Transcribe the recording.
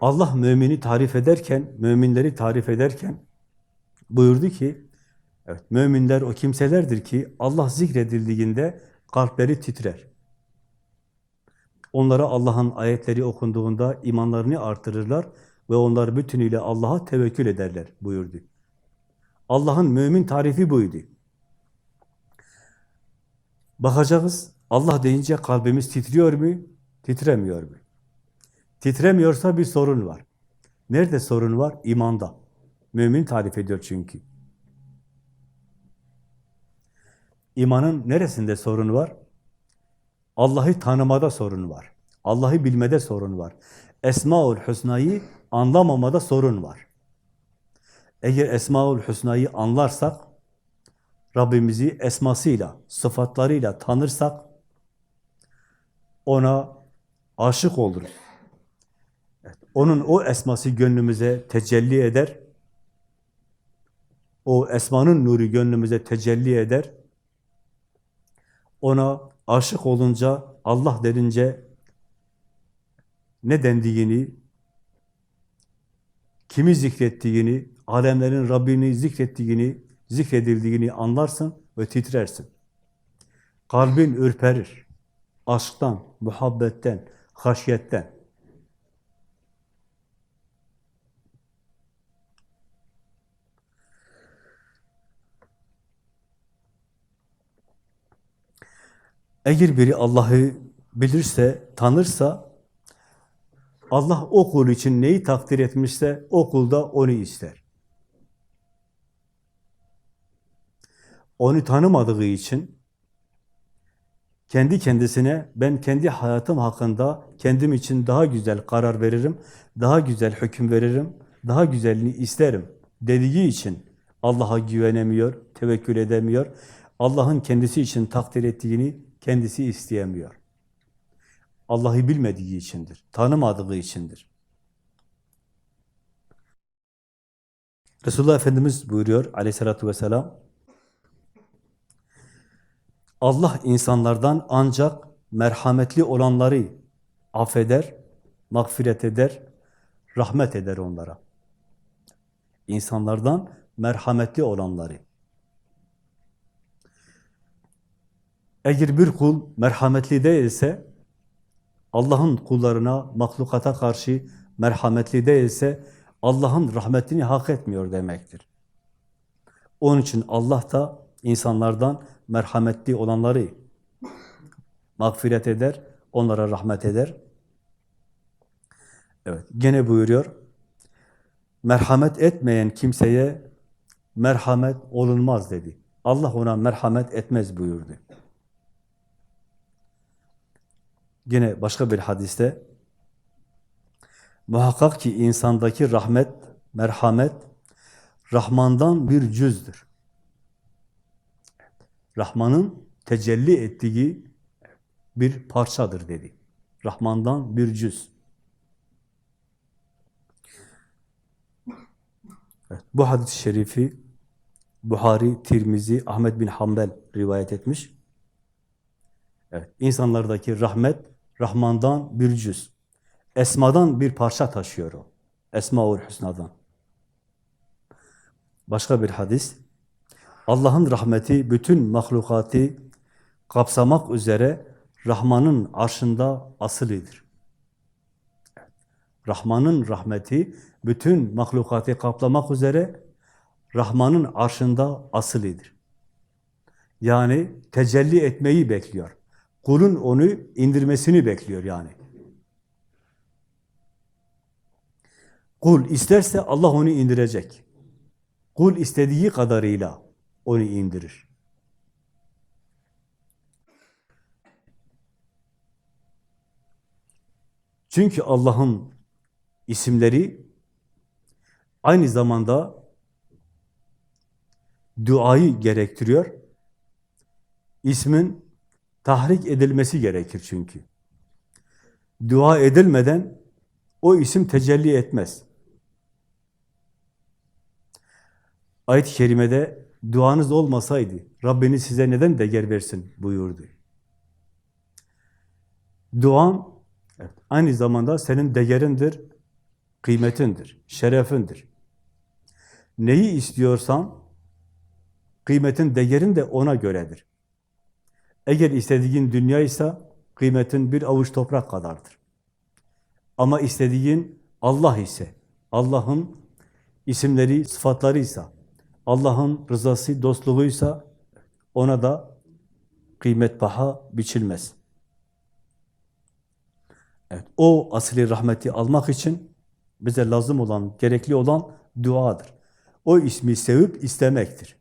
Allah mümini tarif ederken, müminleri tarif ederken buyurdu ki, evet müminler o kimselerdir ki Allah zikredildiğinde kalpleri titrer. Onlara Allah'ın ayetleri okunduğunda imanlarını artırırlar ve onlar bütünüyle Allah'a tevekkül ederler buyurdu. Allah'ın mümin tarifi buydu. Bakacağız, Allah deyince kalbimiz titriyor mu, titremiyor mu? Titremiyorsa bir sorun var. Nerede sorun var? İmanda. Mümin tarif ediyor çünkü. İmanın neresinde sorun var? Allah'ı tanımada sorun var. Allah'ı bilmede sorun var. Esmaül Hüsna'yı anlamamada sorun var. Eğer Esmaül Hüsna'yı anlarsak, Rabbimizi esmasıyla, sıfatlarıyla tanırsak, ona aşık oluruz. Onun o esması gönlümüze tecelli eder. O esmanın nuru gönlümüze tecelli eder. Ona aşık olunca, Allah derince ne dendiğini, kimi zikrettiğini, alemlerin Rabbini zikrettiğini, zikredildiğini anlarsın ve titrersin. Kalbin ürperir. Aşktan, muhabbetten, haşyetten. Eğer biri Allah'ı bilirse, tanırsa, Allah o kul için neyi takdir etmişse, o kul da onu ister. Onu tanımadığı için, kendi kendisine, ben kendi hayatım hakkında kendim için daha güzel karar veririm, daha güzel hüküm veririm, daha güzelini isterim dediği için Allah'a güvenemiyor, tevekkül edemiyor. Allah'ın kendisi için takdir ettiğini kendisi isteyemiyor. Allah'ı bilmediği içindir, tanımadığı içindir. Resulullah Efendimiz buyuruyor aleyhissalatü vesselam, Allah insanlardan ancak merhametli olanları affeder, mağfiret eder, rahmet eder onlara. İnsanlardan merhametli olanları. Eğer bir kul merhametli değilse, Allah'ın kullarına, mahlukata karşı merhametli değilse, Allah'ın rahmetini hak etmiyor demektir. Onun için Allah da insanlardan merhametli olanları mağfiret eder, onlara rahmet eder. Evet, gene buyuruyor, merhamet etmeyen kimseye merhamet olunmaz dedi. Allah ona merhamet etmez buyurdu. Yine başka bir hadiste muhakkak ki insandaki rahmet, merhamet Rahman'dan bir cüzdür. Rahman'ın tecelli ettiği bir parçadır dedi. Rahman'dan bir cüz. Evet, bu hadis-i şerifi Buhari, Tirmizi, Ahmet bin Hanbel rivayet etmiş. Evet, insanlardaki rahmet, Rahman'dan bir cüz. Esma'dan bir parça taşıyor o. Esma-ül Hüsna'dan. Başka bir hadis. Allah'ın rahmeti bütün mahlukatı kapsamak üzere Rahman'ın arşında asılıdır. Rahman'ın rahmeti bütün mahlukatı kaplamak üzere Rahman'ın arşında asılıdır. Yani tecelli etmeyi bekliyor. Kulun onu indirmesini bekliyor yani. Kul isterse Allah onu indirecek. Kul istediği kadarıyla onu indirir. Çünkü Allah'ın isimleri aynı zamanda duayı gerektiriyor. İsmin tahrik edilmesi gerekir çünkü. Dua edilmeden o isim tecelli etmez. Ayet-i kerimede duanız olmasaydı Rabbiniz size neden değer versin buyurdu. Duan evet, aynı zamanda senin değerindir, kıymetindir, şerefindir. Neyi istiyorsan, kıymetin, değerin de ona göredir. Eğer istediğin dünya ise, kıymetin bir avuç toprak kadardır. Ama istediğin Allah ise, Allah'ın isimleri, sıfatlarıysa, Allah'ın rızası, dostluğuysa, ona da kıymet paha biçilmez. Evet, o asli rahmeti almak için bize lazım olan, gerekli olan duadır. O ismi sevip istemektir.